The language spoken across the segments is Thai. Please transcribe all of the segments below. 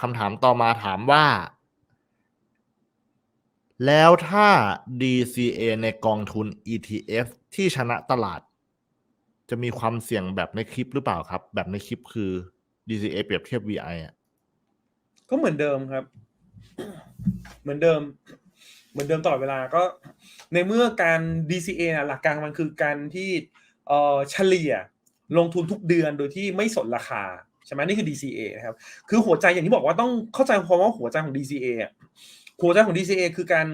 คำถามต่อมาถามว่า แล้วถ้า DCA ในกองทุน ETF ที่ชนะตลาด จะมีความเสี่ยงแบบในคลิปหรือเปล่าครับ แบบในคลิปคือ DCA เปรียบเทียบ VI อะก็เหมือนเดิมครับ เหมือนเดิม เหมือนเดิมตลอดเวลาก็ในเมื่อการ DCA นะหลักการมันคือการที่เฉลี่ยลงทุนทุกเดือนโดยที่ไม่สนราคา ใช่ไหมนี่คือ DCA นะครับ คือหัวใจอย่างที่บอกว่าต้องเข้าใจความว่าหัวใจของ DCA หัวใจของ DCA คือการ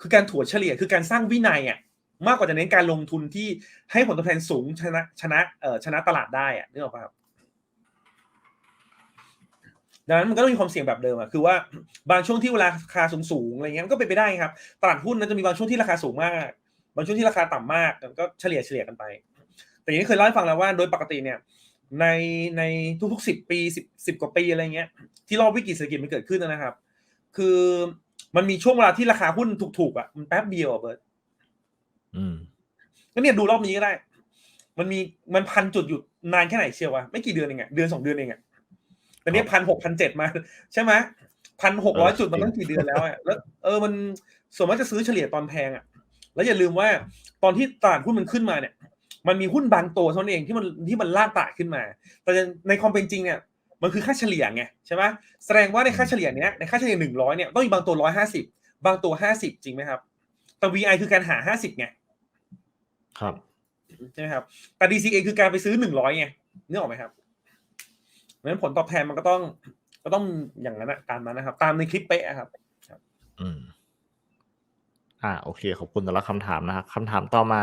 คือการถัวเฉลี่ยคือการสร้างวินัยอะมากกว่าจะเน้นการลงทุนที่ให้ผลตอบแทนสูงชนะชนะเอ่อชนะตลาดได้อะนึกออกป่ะครับดังนั้นมันก็ต้องมีความเสี่ยงแบบเดิมอะคือว่าบางช่วงที่เวลาราคาสูงสูงๆอะไรเงี้ยมันก็เป็นไปได้ครับ ตลาดหุ้นนั้นจะมีบางช่วงที่ราคาสูงมาก บางช่วงที่ราคาต่ำมากก็เฉลี่ยเฉลี่ยกันไป แต่อย่างที่เคยเล่าให้ฟังแล้วว่าโดยปกติเนี่ย ในในทุกๆสิบปีสิบสิบกว่าปีอะไรเงี้ย ที่รอบวิกฤตเศรษฐกิจมันเกิดขึ้นนะครับ คือมันมีช่วงเวลาที่ราคาหุ้นถูกๆอะมันแป๊บเดียวอะเบิร์ตอืมก็เนี่ยดูรอบนี้ก็ได้ มันมีมันพันจุดอยู่นานแค่ไหนเชียววะไม่กี่เดือนเองอะเดือนสองเดือนเองอะแต่เนี้พันหกพันเจ็ดมา ใช่ไหมพันหกร้อยเออจุดมันตั้งกี่เดือนแล้วอะแล้วเออมันส่วนมากจะซื้อเฉลี่ยตอนแพงอะแล้วอย่าลืมว่าตอนที่ตลาดหุ้นมันขึ้นมาเนี่ย มันมีหุ้นบางตัวเท่านั้นเองที่มันที่มันลากตลาดขึ้นมา แต่ในความเป็นจริงเนี่ยมันคือค่าเฉลี่ยไงใช่ไหมแสดงว่าในค่าเฉลี่ยเนี้ยในค่าเฉลี่ยหนึ่งร้อยเนี่ยต้องมีบางตัวร้อยห้าสิบบางตัวห้าสิบจริงไหมครับ แต่ VI คือการหาห้าสิบไงครับใช่ไหมครับ แต่ DCA คือการไปซื้อหนึ่งร้อยไงนึกออกไหมครับเพราะฉะนั้นผลตอบแทนมันก็ต้อง ก็ต้องอย่างนั้นนะตามนั้นนะครับ ตามในคลิปเป๊ะครับ อืม อ่า โอเค ขอบคุณสำหรับคำถามนะครับคำถามต่อมา